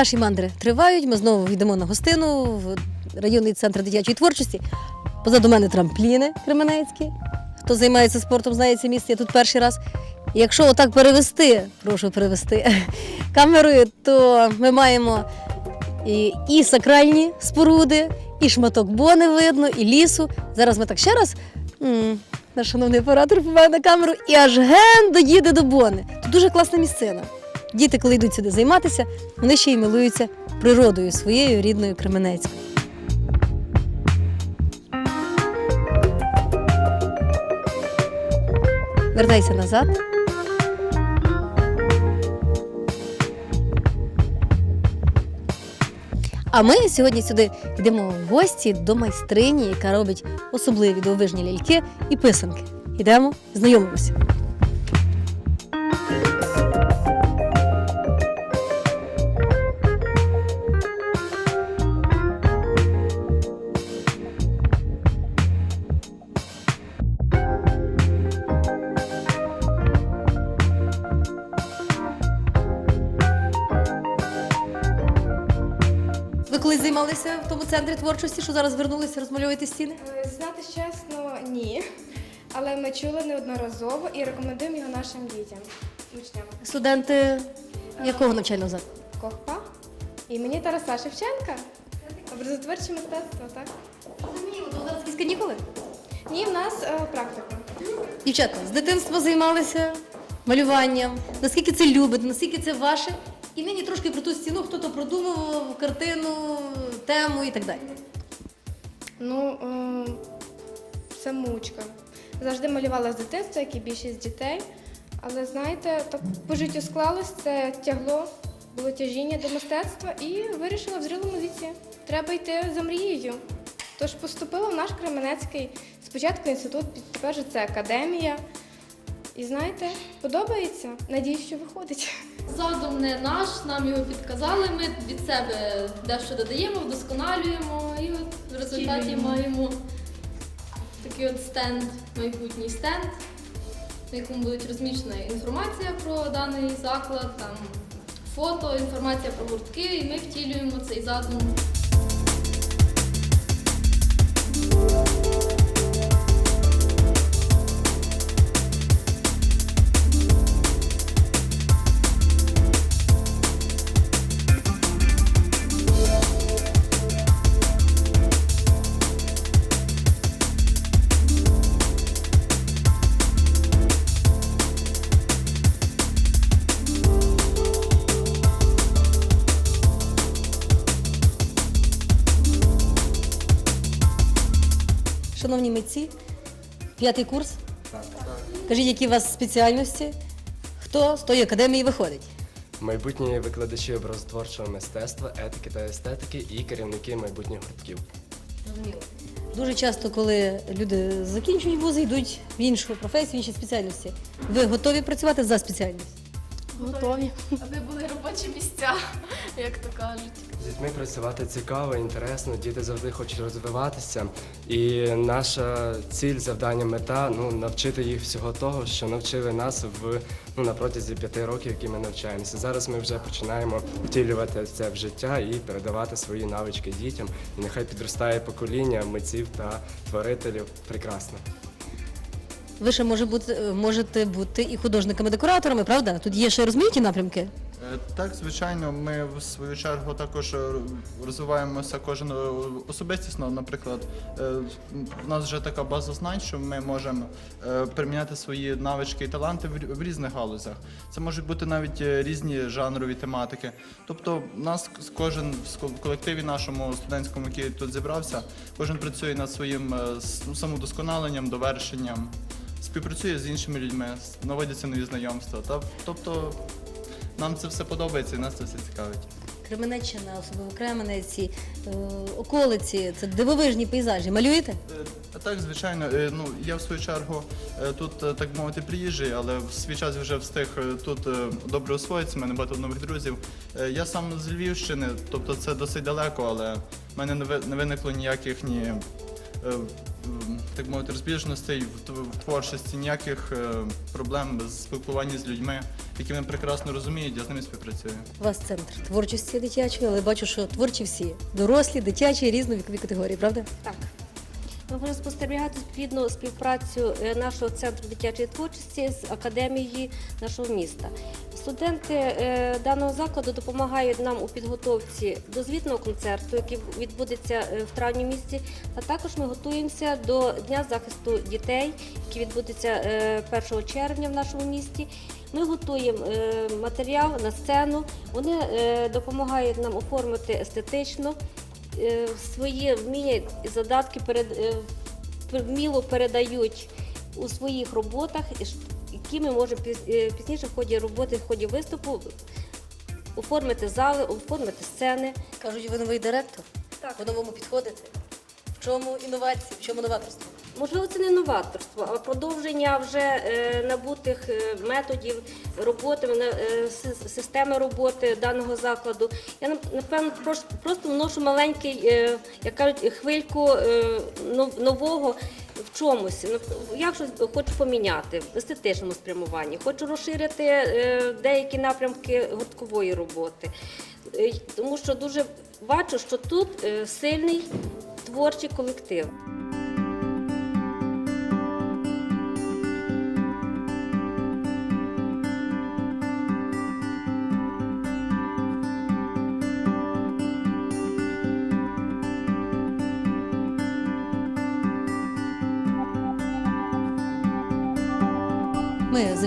Наші мандри тривають. Ми знову йдемо на гостину в районний центр дитячої творчості. Позаду мене трампліни кременецькі. Хто займається спортом, знає це місце. Я тут перший раз. Якщо отак перевести, прошу перевести камерою, то ми маємо і, і сакральні споруди, і шматок бони видно, і лісу. Зараз ми так ще раз. Наш шановний оператор помагає на камеру і аж ген доїде до бони. Тут дуже класна місцина. Діти, коли йдуть сюди займатися, вони ще й милуються природою своєю рідною Кременецькою. Вертайся назад. А ми сьогодні сюди йдемо в гості до майстрині, яка робить особливі дивовижні ляльки і писанки. Йдемо, знайомимося. Центрі творчості, що зараз вернулися розмальовувати стіни? Е, Знати чесно, ні. Але ми чули неодноразово і рекомендуємо його нашим дітям, учням. Студенти якого навчального закладу? Кохпа імені Тараса Шевченка. Образотворче мистецтво, так? Розумію, то зараз якісь канікули. Ні, в нас е, практика. Дівчата, з дитинства займалися малюванням. Наскільки це любите, наскільки це ваше? І нині трошки про ту стіну, хто то продумував картину, тему і так далі. Ну, е, це мучка. Завжди малювала з дитинства, як і більшість дітей. Але знаєте, так по життю склалось, це тягло, було тяжіння до мистецтва і вирішила в зрілому віці. Треба йти за мрією. Тож поступила в наш Кременецький спочатку інститут, тепер це академія. І знаєте, подобається. Надіюсь, що виходить. Задум не наш, нам його підказали. Ми від себе дещо додаємо, вдосконалюємо і от в результаті маємо такий от стенд, майбутній стенд, на якому буде розміщена інформація про даний заклад, там фото, інформація про гуртки, і ми втілюємо цей задум. П'ятий курс. Кажіть, які у вас спеціальності? Хто з тої академії виходить? Майбутні викладачі образотворчого мистецтва, етики та естетики і керівники майбутніх гуртків. Зрозуміло. Дуже часто, коли люди закінчують вузи, йдуть в іншу професію, в інші спеціальності. Ви готові працювати за спеціальність? Готові. Аби були робочі місця, як то кажуть. З дітьми працювати цікаво, інтересно, діти завжди хочуть розвиватися. І наша ціль, завдання, мета ну, навчити їх всього того, що навчили нас в ну, на протязі п'яти років, які ми навчаємося. Зараз ми вже починаємо втілювати це в життя і передавати свої навички дітям. І нехай підростає покоління митців та творителів прекрасно. Ви ще може бути, можете бути і художниками-декораторами, правда? Тут є ще розмаїті напрямки. Е, Так, звичайно, ми в свою чергу також е, розвиваємося кожен е, особистісно. Наприклад, в нас вже така база знань, що ми можемо приміняти свої навички і таланти в рі- різних галузях. Це можуть бути навіть різні жанрові тематики. Тобто, нас кожен в ско- колективі нашому студентському, який тут зібрався, кожен працює над своїм самодосконаленням, довершенням. Співпрацює з іншими людьми, наводяться нові знайомства. Та, тобто нам це все подобається і нас це все цікавить. Кременеччина, особливо Кременеці, е, околиці, це дивовижні пейзажі. Малюєте? Е, Так, звичайно, Е, ну я в свою чергу тут, так мовити, приїжджий, але в свій час вже встиг тут добре освоїтися, в мене багато нових друзів. Я сам з Львівщини, тобто це досить далеко, але в мене не ви- не виникло ніяких ні так мовити, розбіжностей в творчості, ніяких е, проблем з спілкування з людьми, які мене прекрасно розуміють, я з ними співпрацюю. У вас центр творчості дитячої, але бачу, що творчі всі дорослі, дитячі, різновікові категорії, правда? Так. Ми можемо спостерігати відповідну співпрацю е, нашого центру дитячої творчості з академії нашого міста. Студенти е, даного закладу допомагають нам у підготовці до звітного концерту, який відбудеться е, в травні місяці. Та також ми готуємося до Дня захисту дітей, який відбудеться е, 1 червня в нашому місті. Ми готуємо е, матеріал на сцену. Вони е, допомагають нам оформити естетично е, свої вміння і задатки е, вміло передають у своїх роботах, які ми можемо е, пізніше в ході роботи, в ході виступу оформити зали, оформити сцени. Кажуть, ви новий директор. Так. По-новому підходите. В чому інновації, в чому новаторство? Можливо, це не новаторство, а продовження вже е, набутих е, методів роботи, системи роботи даного закладу. Я нап- напевно просто вношу маленький, як кажуть, хвильку нов- нового чомусь. Ну, Я щось хочу поміняти в естетичному спрямуванні, хочу розширити е, деякі напрямки гурткової роботи. Е, Тому що дуже бачу, що тут е, сильний творчий колектив.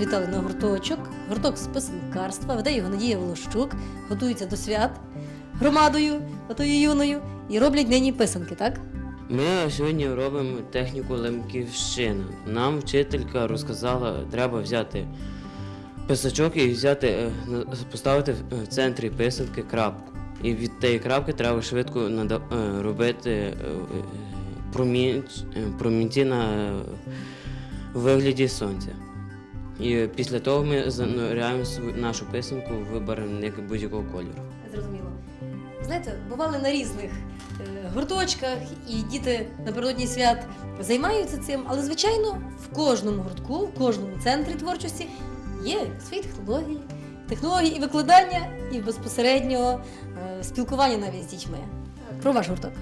Завітали на гурточок, гурток з писанкарства, веде його Надія Волощук, готується до свят громадою, отою юною, і роблять нині писанки, так? Ми сьогодні робимо техніку лемківщина. Нам вчителька розказала, треба взяти писачок і взяти, е, поставити в в центрі писанки крапку. І від тієї крапки треба швидко е, робити е, е, е, промінці на е, вигляді сонця. І після того ми зануряємо свою- нашу писанку в барвник будь-якого кольору. Зрозуміло. Знаєте, бували на різних е, гурточках, і діти напередодні свят займаються цим, але звичайно в кожному гуртку, в кожному центрі творчості є свої технології, технології і викладання, і безпосередньо е, спілкування навіть з дітьми. Про ваш гурток.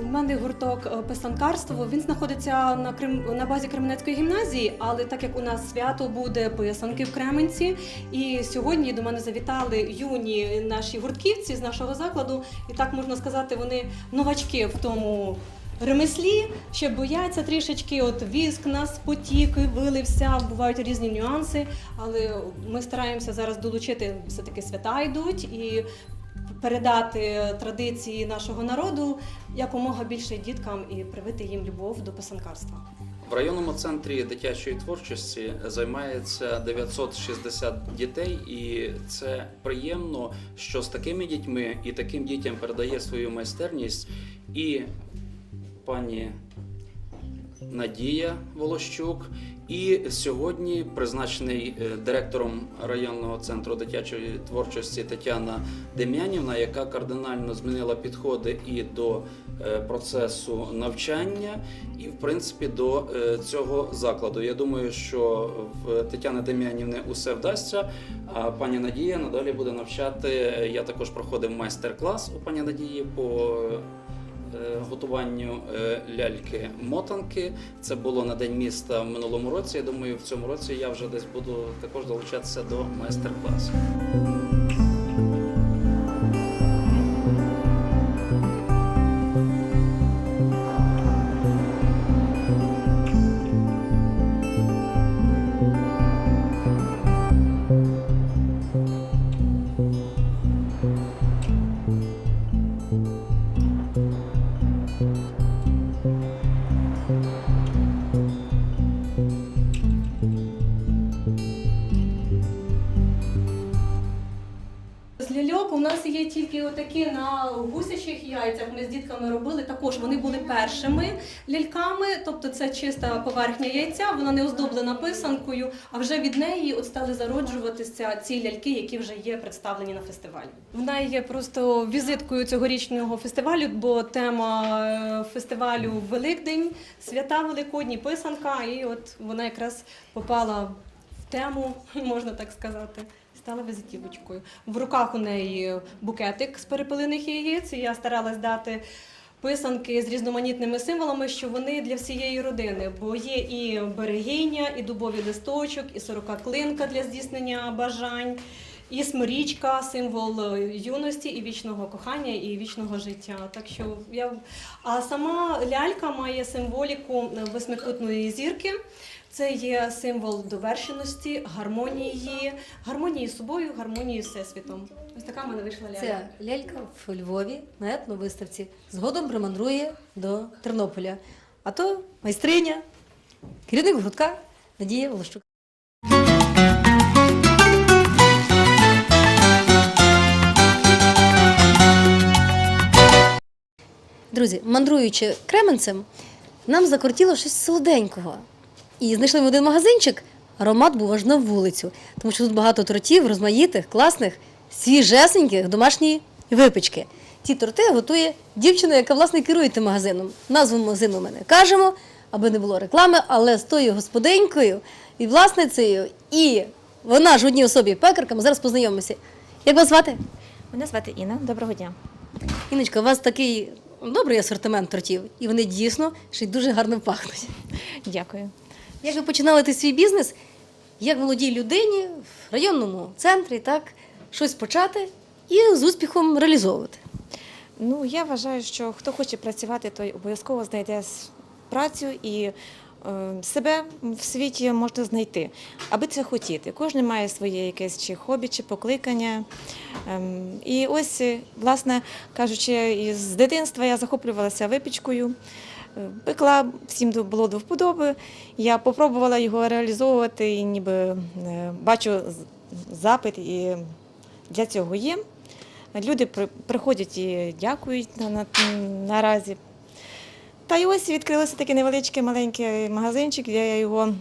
У мене гурток е, писанкарство. Він знаходиться на Крим на базі Кременецької гімназії, але так як у нас свято буде писанки в Кременці, і сьогодні до мене завітали юні наші гуртківці з нашого закладу, і так можна сказати, вони новачки в тому. Ремеслі ще бояться трішечки, от віск нас потік, вилився, бувають різні нюанси, але ми стараємося зараз долучити все-таки свята йдуть і передати традиції нашого народу якомога більше діткам і привити їм любов до писанкарства. В районному центрі дитячої творчості займається 960 дітей, і це приємно, що з такими дітьми і таким дітям передає свою майстерність і пані Надія Волощук, і сьогодні призначений е, директором районного центру дитячої творчості Тетяна Дем'янівна, яка кардинально змінила підходи і до е, процесу навчання, і в принципі до е, цього закладу. Я думаю, що в Тетяни Дем'янівни усе вдасться. А пані Надія надалі буде навчати. Я також проходив майстер-клас у пані Надії по готуванню е, ляльки-мотанки. Це було на День міста в минулому році. Я думаю, в цьому році я вже десь буду також долучатися до майстер-класу. Першими ляльками, тобто це чиста поверхня яйця, вона не оздоблена писанкою, а вже від неї от стали зароджуватися ці ляльки, які вже є представлені на фестивалі. Вона є просто візиткою цьогорічного фестивалю, бо тема е, фестивалю Великдень, свята Великодні, писанка, і от вона якраз попала в тему, можна так сказати. Стала візитівочкою. В руках у неї букетик з перепелиних яєць. Я старалась дати писанки з різноманітними символами, що вони для всієї родини. Бо є і берегиня, і дубовий листочок, і сорокаклинка для здійснення бажань, і смирічка, символ е, юності і вічного кохання, і вічного життя. Так що я а сама лялька має символіку е, восьмикутної зірки. Це є символ довершеності, гармонії, гармонії з собою, гармонії з всесвітом. Ось така в мене вийшла лялька. Ця лялька в Львові на етновиставці згодом примандрує до Тернополя. А то майстриня, керівник гуртка Надія Волощук. Друзі, мандруючи Кременцем, нам закортіло щось солоденького. І знайшли ми один магазинчик, аромат був аж на вулицю, тому що тут багато тортів, розмаїтих, класних, свіжесеньких, домашньої випічки. Ті торти готує дівчина, яка власне керує тим магазином. Назву магазину ми не кажемо, аби не було реклами, але з тою господинькою і власницею, і вона ж в одній особі пекарка, ми зараз познайомимося. Як вас звати? Мене звати Інна. Доброго дня. Іночка, у вас такий добрий асортимент тортів, і вони дійсно ще й дуже гарно пахнуть. Дякую. Як ви починали свій бізнес? Як молодій людині в районному центрі так щось почати і з успіхом реалізовувати? Ну я вважаю, що хто хоче працювати, той обов'язково знайде працю і е, себе в світі можна знайти, аби це хотіти. Кожен має своє якесь чи хобі, чи покликання. Ем, і ось, власне кажучи, із дитинства я захоплювалася випічкою. Е, Пекла всім було до вподоби. Я попробувала його реалізовувати і ніби е, бачу запит і для цього є. Люди при- приходять і дякують на, на, наразі. Та й ось відкрився такий невеличкий маленький магазинчик, де я його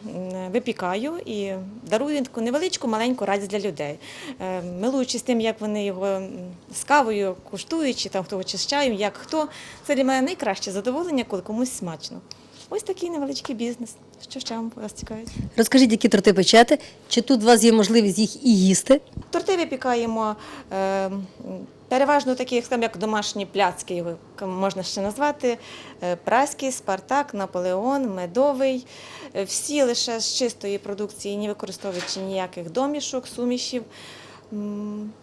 випікаю і дарую таку невеличку маленьку радість для людей. Е, Милуючись тим, як вони його з кавою куштують, чи там хто з чаєм, як хто. Це для мене найкраще задоволення, коли комусь смачно. Ось такий невеличкий бізнес. Що ще вам вас цікавить? Розкажіть, які торти печете, чи тут у вас є можливість їх і їсти? Торти випікаємо е, переважно такі, як скажімо, як домашні пляцки, його можна ще назвати. Е, Праський, Спартак, Наполеон, медовий. Е, Всі лише з чистої продукції, не використовуючи ніяких домішок, сумішів.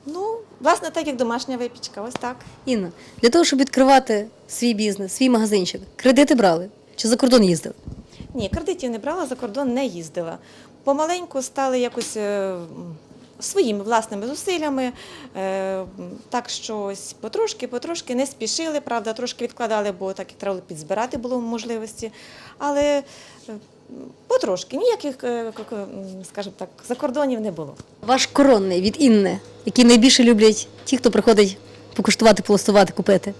Ну, власне, так як домашня випічка, ось так. Інна, для того, щоб відкривати свій бізнес, свій магазинчик, кредити брали чи за кордон їздили? Ні, кредитів не брала, за кордон не їздила. Помаленьку стали якось е, своїми власними зусиллями. е, Так що ось потрошки, потрошки не спішили, правда, трошки відкладали, бо так і треба підзбирати було можливості. Але е, потрошки, ніяких, е, скажімо так, закордонів не було. Ваш коронний від Інни, який найбільше люблять ті, хто приходить покуштувати, полостувати, купити.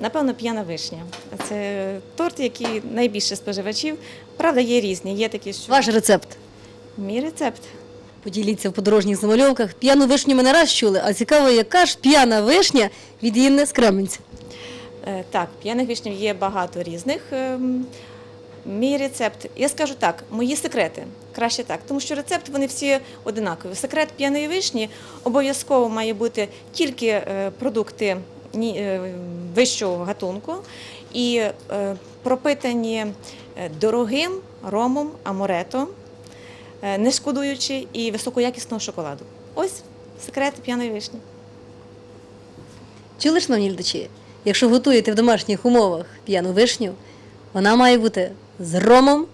Напевно, п'яна вишня. Це торт, який найбільше споживачів. Правда, є різні. Є такі, що Ваш рецепт. мій рецепт. Поділіться в подорожніх замальовках. П'яну вишню ми не раз чули, а цікаво, яка ж п'яна вишня від Інни з Кременця. Е, Так, п'яних вишнів є багато різних. Ем, Мій рецепт, я скажу так, мої секрети. Краще так, тому що рецепт вони всі одинакові. Секрет п'яної вишні обов'язково має бути тільки е, продукти е, вищого гатунку і пропитані дорогим ромом аморето, не шкодуючи і високоякісного шоколаду. Ось секрет п'яної вишні. Чули, шановні глядачі? Якщо готуєте в домашніх умовах п'яну вишню, вона має бути з ромом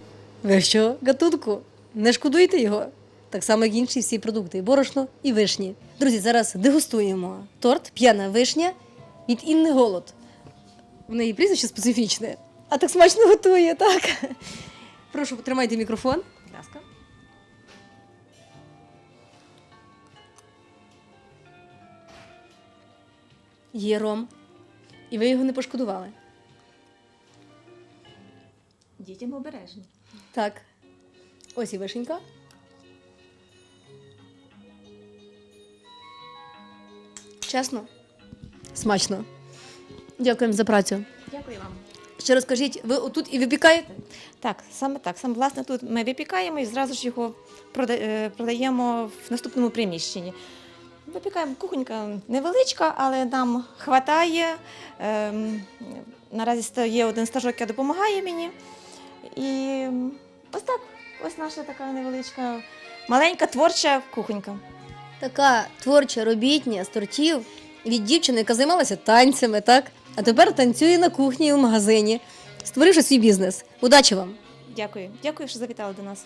вищого гатунку. Не шкодуйте його. Так само, як інші всі продукти, і борошно, і вишні. Друзі, зараз дегустуємо торт п'яна вишня від Інни Голод. В неї прізвище специфічне, а так смачно готує, так? Прошу, потримайте мікрофон. Будь ласка. Є ром. І ви його не пошкодували. Дітям обережно. Так. Ось і вишенька. Чесно? Смачно. Дякуємо за працю. Дякую вам. Ще розкажіть, ви отут і випікаєте? Так, саме так. Саме власне тут ми випікаємо і зразу ж його е, продаємо в наступному приміщенні. Випікаємо кухонька невеличка, але нам хватає. Ем, наразі є один стажок, який допомагає мені. І ось так, ось наша така невеличка, маленька творча кухонька. Така творча робітня з тортів від дівчини, яка займалася танцями, так? А тепер танцює на кухні і в магазині, створивши свій бізнес. Удачі вам! Дякую. Дякую, що завітали до нас.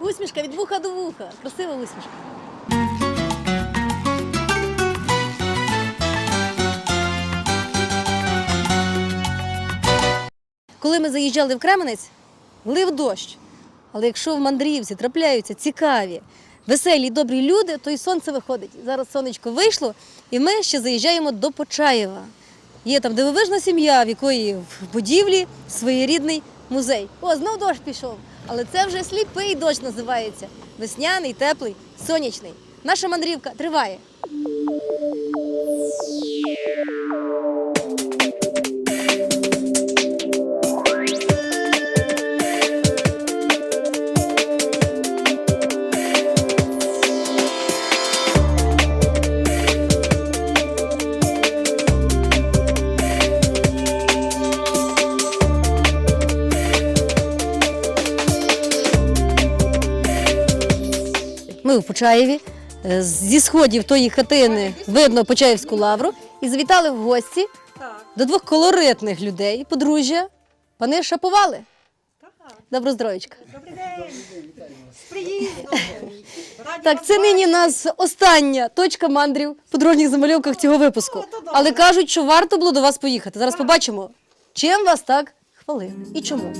Усмішка від вуха до вуха. Красива усмішка. Коли ми заїжджали в Кременець, лив дощ. Але якщо в мандрівці трапляються цікаві, веселі, добрі люди, то й сонце виходить. Зараз сонечко вийшло, і ми ще заїжджаємо до Почаєва. Є там дивовижна сім'я, в якої в будівлі своєрідний музей. О, знов дощ пішов. Але це вже сліпий дощ називається. Весняний, теплий, сонячний. Наша мандрівка триває. Почаєві. Е, Зі сходів тої хатини видно Почаївську лавру і завітали в гості до двох колоритних людей, подружжя, пани Шаповали. Добро здоровечка. Так, це нині нас остання точка мандрів в подорожніх замальовках цього випуску. Але кажуть, що варто було до вас поїхати. Зараз побачимо, чим вас так хвалили і чому.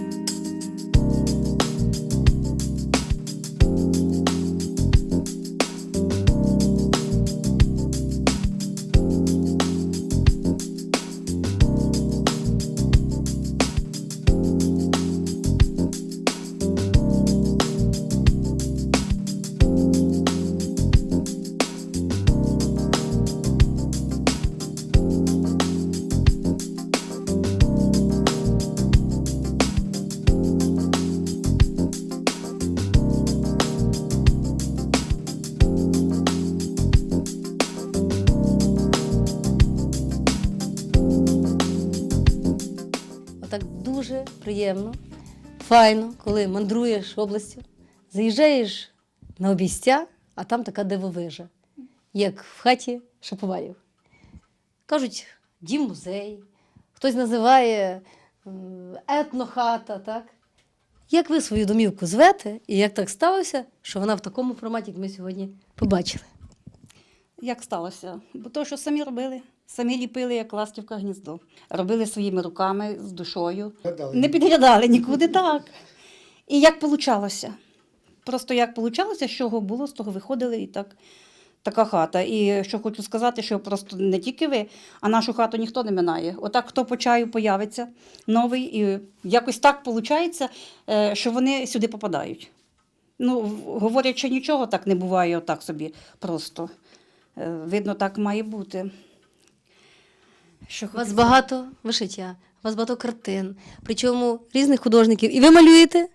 Приємно, файно, коли мандруєш областю, заїжджаєш на обійстя, а там така дивовижа, як в хаті Шаповалів. Кажуть, дім-музей, хтось називає етнохата, так? Як ви свою домівку звете, і як так сталося, що вона в такому форматі, як ми сьогодні побачили? Як сталося? Бо то, що самі робили, самі ліпили, як ластівка гніздо. Робили своїми руками з душою. Не підглядали нікуди так. І як получалося? Просто як получалося, з чого було, з того виходили і так. Така хата. І що хочу сказати, що просто не тільки ви, а нашу хату ніхто не минає. Отак, хто по чаю появиться новий, і якось так виходить, що вони сюди попадають. Ну, що нічого так не буває, отак собі просто. Е, Видно, так має бути. Що У вас багато вишиття, у вас багато картин, причому різних художників. І ви малюєте,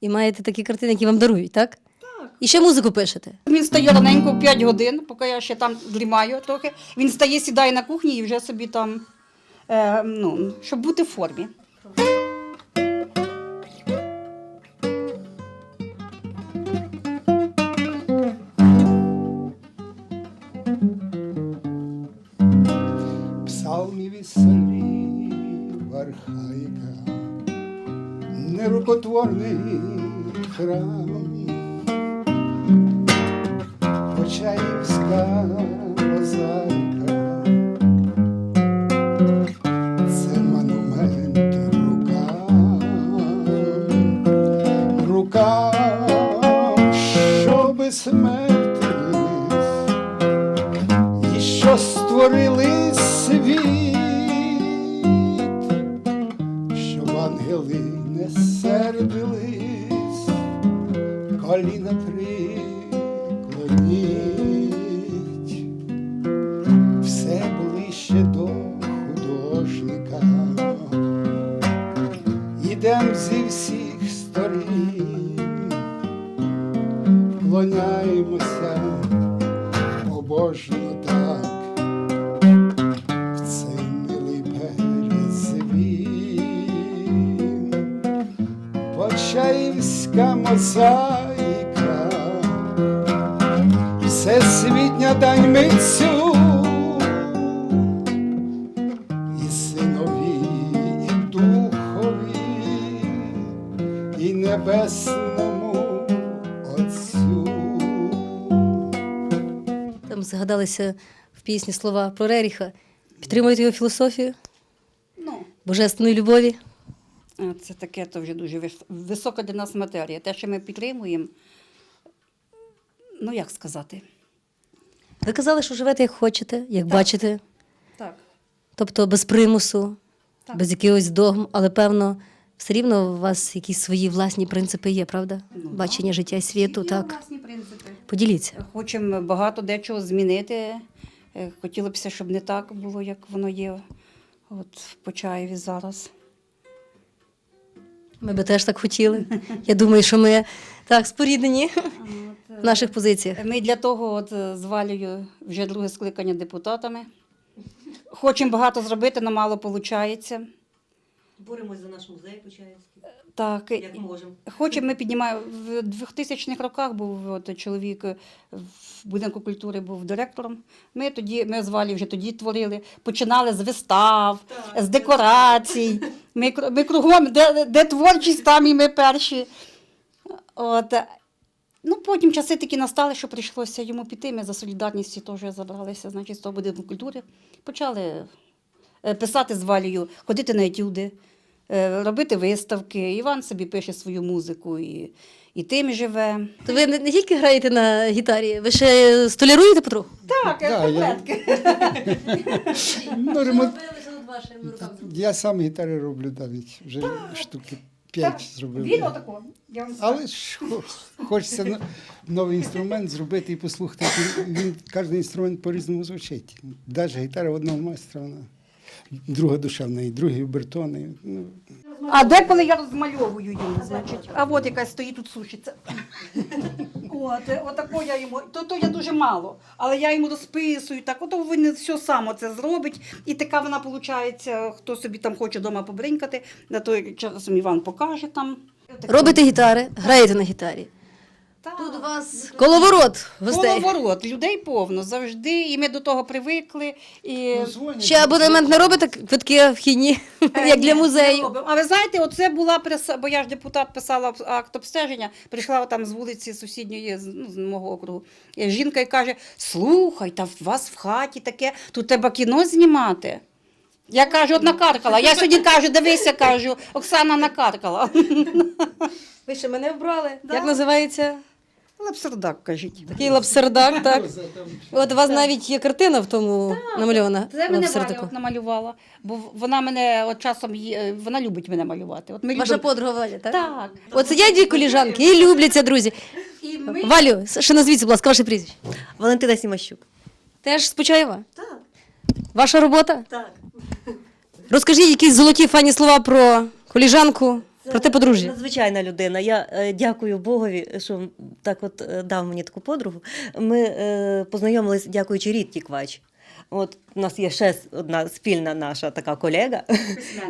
і маєте такі картини, які вам дарують, так? Так. І ще музику пишете. Він стає раненько в 5 годин, поки я ще там дрімаю трохи. Він стає, сідає на кухні і вже собі там, е, ну, щоб бути в формі. Псалмів і слів архаїка, нерукотворний храм, Почаївська мозаїка, вклоняємося. Побожно так, в цей милий перезвін. Почаївська мозаїка, всесвітня дань митцю, і згадалися в пісні слова про Реріха. Підтримуєте його філософію Ну, божественної любові. е, це таке то вже дуже висока для нас матерія. Те, що ми підтримуємо, ну як сказати? Ви казали, що живете як хочете, як Так. бачите, Так. тобто без примусу, Так. без якихось догм, але певно, все рівно у вас якісь свої власні принципи є, правда? Ну, Бачення життя і світу, так. власні принципи. Поділіться. Хочемо багато дечого змінити. Е, Хотілося б, щоб не так було, як воно є от в Почаєві зараз. Ми би теж так хотіли. Я думаю, що ми так споріднені в наших позиціях. Ми для того от, е, з Валею вже друге скликання депутатами. Хочемо багато зробити, але мало виходить. Боремось за наш музей Почаївський. Так, можемо. Хочемо, ми піднімаємо в 2000-х роках був от, чоловік е, в будинку культури був директором. Ми тоді, ми з Валі вже тоді творили, починали з вистав, з декорацій. Ми, ми кругом, де, де творчість, там і ми перші. От. Ну, потім часи такі настали, що прийшлося йому піти. Ми за солідарністю теж забралися, значить, з того будинку культури. Почали писати з Валією, ходити на етюди, е, робити виставки. Іван собі пише свою музику і, і тим живе. То ви не, не тільки граєте на гітарі, ви ще столяруєте потроху? Так, Да, я- Ну. Я сам гітари роблю навіть, вже штуки п'ять зробив. Він отако. Я вам. Але ж хочеться новий інструмент зробити і послухати. Він кожен інструмент по-різному звучить. Навіть гітара одного майстра, вона друга душа в неї, другий обертони. Ну, А деколи я розмальовую йому, значить. А от якась стоїть тут сушиться. От, е, отако я йому. То, то я дуже мало, але я йому розписую, так, ото він все сам це зробить. І така вона виходить, хто собі там хоче вдома побринькати, на той часом Іван покаже там. Робите гітари, граєте на гітарі. Тут у вас коловорот гостей. Коловорот, людей повно завжди, і ми до того привикли. І... ну. Ще абонемент не робите квитки вхідні, як для Ні, не музею. А ви знаєте, оце була преса, бо я ж депутат писала акт обстеження, прийшла там з вулиці сусідньої, з, ну, з мого округу. І жінка і каже: слухай, та в вас в хаті таке, тут треба кіно знімати. Я кажу, от накаркала. Я сьогодні кажу, дивися, кажу, Оксана накаркала. Ви ще мене вбрали. Да. Як називається? Лапсердак, кажіть. Такий лапсердак, так. От у вас навіть є картина в тому намальована. Це мене Валя от намалювала, бо вона мене от часом є- вона любить мене малювати. От ми Ваша любимо- подруга Валя, так? Так. От сидять дві коліжанки і любляться, друзі. І ми... Валю, ще назвіться, будь ласка, ваше прізвище. Валентина Сімащук. Теж з Почаєва? Так. Ваша робота? Так. Розкажіть якісь золоті фані слова про коліжанку, про те подружжя. Надзвичайна людина. Я е, дякую Богові, що так от е, дав мені таку подругу. Ми е, познайомились, дякуючи Рітті Квач. От у нас є ще одна спільна наша така колега,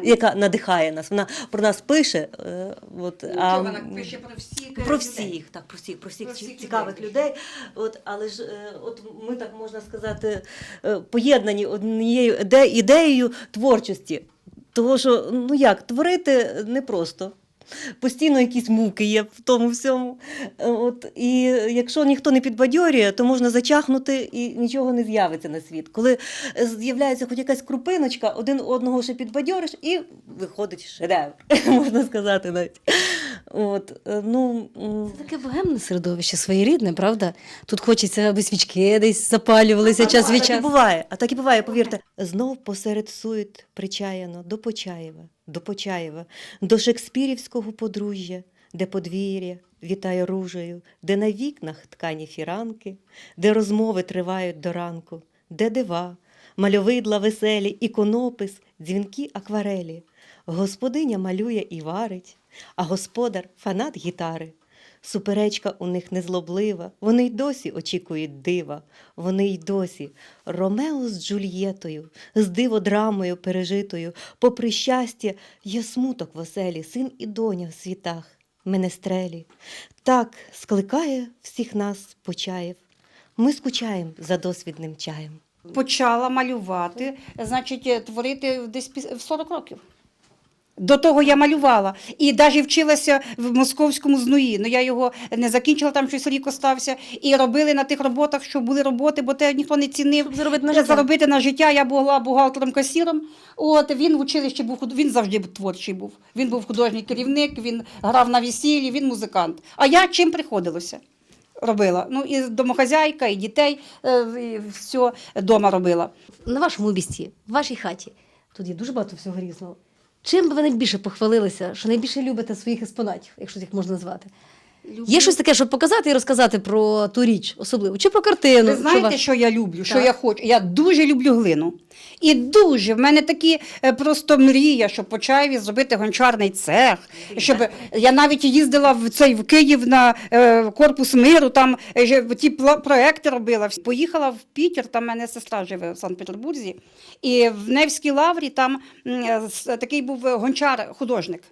яка надихає нас. Вона про нас пише. е, От, а, Вона пише про всіх Про всіх, так, про всіх, про всіх, Про всіх цікавих людей. людей. От, але ж е, от ми так можна сказати, е, поєднані однією іде- ідеєю творчості. Того, що ну як, творити непросто. Постійно якісь муки є в тому всьому. От, і якщо ніхто не підбадьорює, то можна зачахнути і нічого не з'явиться на світ. Коли з'являється хоч якась крупиночка, один одного ще підбадьориш, і виходить шедевр, можна сказати навіть. От, е, ну, м, Таке богемне середовище, своєрідне, правда? Тут хочеться, аби свічки десь запалювалися час від так і часу. буває, а так і буває, повірте. Знов посеред сует причаяно до Почаєва, до Почаєва, до шекспірівського подружжя, де подвір'я вітає ружею, де на вікнах ткані фіранки, де розмови тривають до ранку, де дива, мальовидла веселі, іконопис, дзвінки акварелі. Господиня малює і варить, а господар фанат гітари. Суперечка у них незлоблива, вони й досі очікують дива, вони й досі Ромео з Джульєтою, з диводрамою пережитою, попри щастя, є смуток в оселі, син і доня в світах, менестрелі. Так скликає всіх нас Почаєв. Ми скучаємо за досвідним чаєм. Почала малювати, значить, е, творити десь в 40 років. До того я малювала. І навіть вчилася в московському ЗНУї. Ну я його не закінчила, там щось рік остався. І робили на тих роботах, що були роботи, бо те ніхто не цінив. Щоб заробити на життя. заробити на життя. Я була бухгалтером-касіром. От він в училищі був він завжди творчий був. Він був художній керівник, він грав на весіллі, він музикант. А я чим приходилося? Робила. Ну і домохазяйка, і дітей, е, і все вдома робила. На вашому місці, в вашій хаті, тут є дуже багато всього різного. Чим би ви найбільше похвалилися, що найбільше любите своїх експонатів, якщо їх можна назвати? Є щось таке, щоб показати і розказати про ту річ, особливо, чи про картину? Ви знаєте, ваш- що я люблю, що Так. я хочу? Я дуже люблю глину. І дуже в мене такі е, просто мрія, щоб по Чаєві зробити гончарний цех. Щоб я навіть їздила в цей в Київ на е, корпус миру, там е, ті пла- проекти робила. Поїхала в Пітер, там в мене сестра живе в Санкт-Петербурзі, і в Невській лаврі там м, е, с- такий був гончар, художник.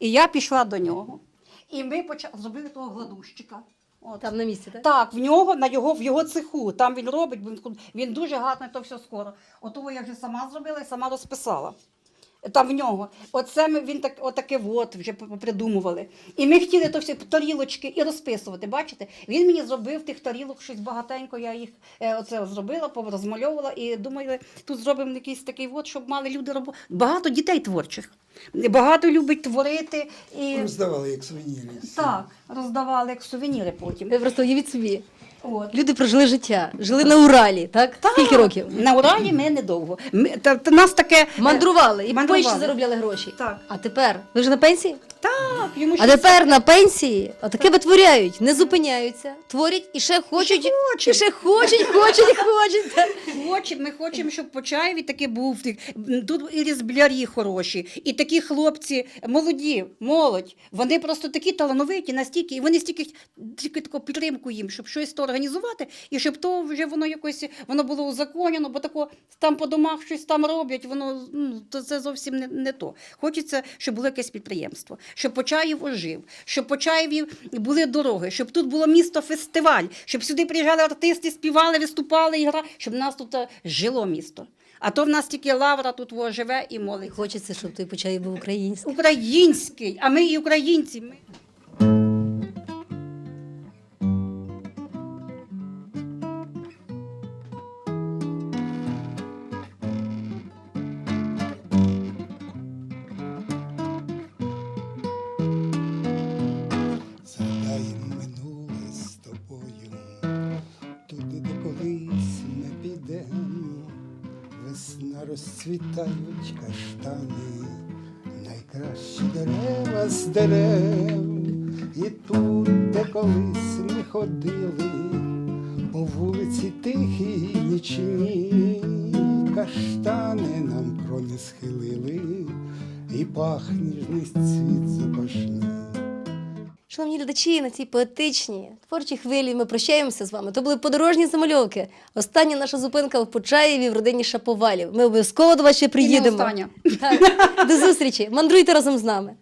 І я пішла до нього. І ми почали зробили того гладущика. От. Там на місці, так? Так, в нього на його в його цеху. Там він робить, він, він дуже гарний, то все скоро. Отого я вже сама зробила і сама розписала. Там в нього. Оце ми він так, отаке от вже придумували. І ми хотіли то все тарілочки і розписувати. Бачите? Він мені зробив тих тарілок щось багатенько. Я їх е, оце зробила, розмальовувала і думаю, тут зробимо якийсь такий от, щоб мали люди роботу. Багато дітей творчих. Багато любить творити і Роздавали як сувеніри. так, роздавали як сувеніри потім. Просто уявіть собі. От. Люди прожили життя, жили на Уралі, так? Скільки років? На Уралі ми недовго. Ми, та, та нас таке е, Мандрували і в мандрували. Польщі заробляли гроші. Так. А тепер ви вже на пенсії? Так, йому А тепер на пенсії отаке витворяють, не зупиняються, творять і ще хочуть, і ще хочуть, хочуть, хочуть. Хочемо, ми хочемо, щоб по Чаєві таки був. Тут і різблярі хороші, і такі хлопці молоді, молодь. Вони просто такі талановиті, настільки, і вони стільки тільки таку підтримку їм, щоб щось то організувати, і щоб то вже воно якось воно було узаконено, бо тако там по домах щось там роблять, воно ну, то це зовсім не, не то. Хочеться, щоб було якесь підприємство, щоб Почаїв ожив, щоб Почаєві були дороги, щоб тут було місто фестиваль, щоб сюди приїжджали артисти, співали, виступали, і грали, щоб в нас тут е, жило місто. А то в нас тільки лавра тут живе і молиться. Хочеться, щоб той почай був український. Український, а ми і українці. Ми... розцвітають каштани, найкращі дерева з дерев, і тут, де колись ми ходили, по вулиці тихій нічні, каштани нам крони схилили, і пах ніжний цвіт запашний. Шановні глядачі, на цій поетичній творчій хвилі ми прощаємося з вами. То були подорожні замальовки. Остання наша зупинка в Почаєві в родині Шаповалів. Ми обов'язково до вас ще І не приїдемо. остання. Так. До зустрічі. Мандруйте разом з нами.